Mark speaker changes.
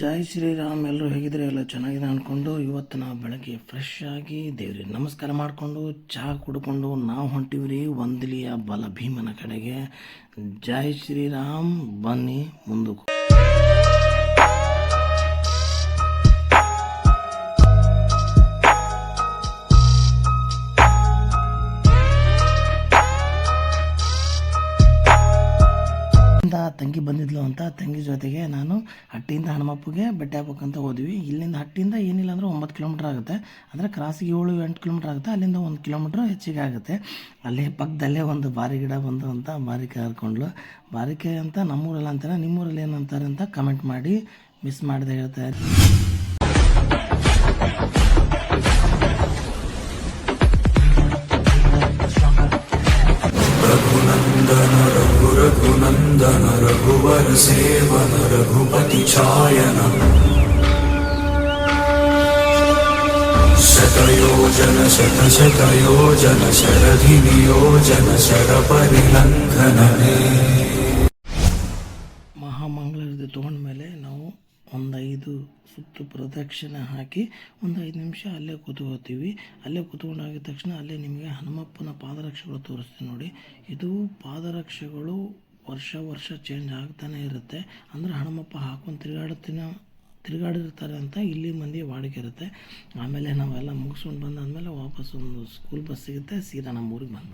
Speaker 1: ಜೈ ಶ್ರೀರಾಮ್ ಎಲ್ಲರೂ ಹೇಗಿದ್ರೆ ಎಲ್ಲ ಚೆನ್ನಾಗಿದೆ ಅಂದ್ಕೊಂಡು ಇವತ್ತು ನಾವು ಬೆಳಗ್ಗೆ ಫ್ರೆಶ್ ಆಗಿ ದೇವ್ರಿಗೆ ನಮಸ್ಕಾರ ಮಾಡಿಕೊಂಡು, ಚಹಾ ಕುಡ್ಕೊಂಡು ನಾವು ಹೊಂಟಿವ್ರಿ ಒಂದಲಿಯ ಬಲ ಭೀಮನ ಕಡೆಗೆ. ಜೈ ಶ್ರೀರಾಮ್, ಬನ್ನಿ ಮುಂದಕ್ಕೆ. ಇಂದ ತಂಗಿ ಬಂದಿದ್ಲು ಅಂತ ತಂಗಿ ಜೊತೆಗೆ ನಾನು ಹಟ್ಟಿಯಿಂದ ಹನುಮಪ್ಪಗೆ ಬೆಟ್ಟ ಹಾಕ್ಬೇಕಂತ ಹೋದ್ವಿ. ಇಲ್ಲಿಂದ ಹಟ್ಟಿಯಿಂದ ಏನಿಲ್ಲ ಅಂದ್ರೆ ಒಂಬತ್ತು ಕಿಲೋಮೀಟ್ರ್ ಆಗುತ್ತೆ. ಅಂದರೆ ಕ್ರಾಸಿಗೆ ಏಳು, ಎಂಟು ಕಿಲೋಮೀಟ್ರ್ ಆಗುತ್ತೆ. ಅಲ್ಲಿಂದ ಒಂದು ಕಿಲೋಮೀಟ್ರ್ ಹೆಚ್ಚಿಗೆ ಆಗುತ್ತೆ. ಅಲ್ಲೇ ಪಕ್ಕದಲ್ಲೇ ಒಂದು ಬಾರಿ ಗಿಡ ಬಂದು ಅಂತ ಬಾರಿಕೆ ಹರ್ಕೊಂಡ್ಲು ಬಾರಿಕೆ ಅಂತ ನಮ್ಮೂರಲ್ಲ ಅಂತಾರೆ ನಿಮ್ಮೂರಲ್ಲಿ ಏನಂತಾರೆ ಅಂತ ಕಮೆಂಟ್ ಮಾಡಿ ಮಿಸ್ ಮಾಡದೆ ಹೇಳ್ತಾ ನಂದನ
Speaker 2: ರಘು ರಘುನಂದನ ರಘುವರ ಸೇವನ ರಘುಪತಿ ಛಾಯನ. ಶತಯೋಜನ ಶತ ಶತಯೋಜನ ಶರಧಿ ನಿಯೋಜನ ಶರ
Speaker 1: ಪರಿಲಂಘನ ಮಹಾಮಂಗಳದ ತಗೊಂಡ ಮೇಲೆ ನಾವು ಒಂದು ಐದು ಸುತ್ತು ಪ್ರದಕ್ಷಿಣೆ ಹಾಕಿ ಒಂದು ಐದು ನಿಮಿಷ ಅಲ್ಲೇ ಕೂತ್ಕೋತೀವಿ. ಅಲ್ಲೇ ಕೂತ್ಕೊಂಡಾಗಿದ ತಕ್ಷಣ ಅಲ್ಲೇ ನಿಮಗೆ ಹನುಮಪ್ಪನ ಪಾದರಕ್ಷೆಗಳು ತೋರಿಸ್ತೀನಿ ನೋಡಿ. ಇದು ಪಾದರಕ್ಷೆಗಳು ವರ್ಷ ವರ್ಷ ಚೇಂಜ್ ಆಗ್ತಾನೆ ಇರುತ್ತೆ. ಅಂದರೆ ಹನುಮಪ್ಪ ಹಾಕೊಂಡು ತಿರುಗಾಡ್ತೀನ ತಿರುಗಾಡಿರ್ತಾರೆ ಅಂತ ಇಲ್ಲಿ ಮಂದಿ ವಾಡಿಕೆ ಇರುತ್ತೆ. ಆಮೇಲೆ ನಾವೆಲ್ಲ ಮುಗಿಸ್ಕೊಂಡು ಬಂದಾದಮೇಲೆ ವಾಪಸ್ ಒಂದು ಸ್ಕೂಲ್ ಬಸ್ ಸಿಗುತ್ತೆ. ಸೀದಾ ನಮ್ಮ ಊರಿಗೆ ಬಂದ್ಬಿಟ್ಟು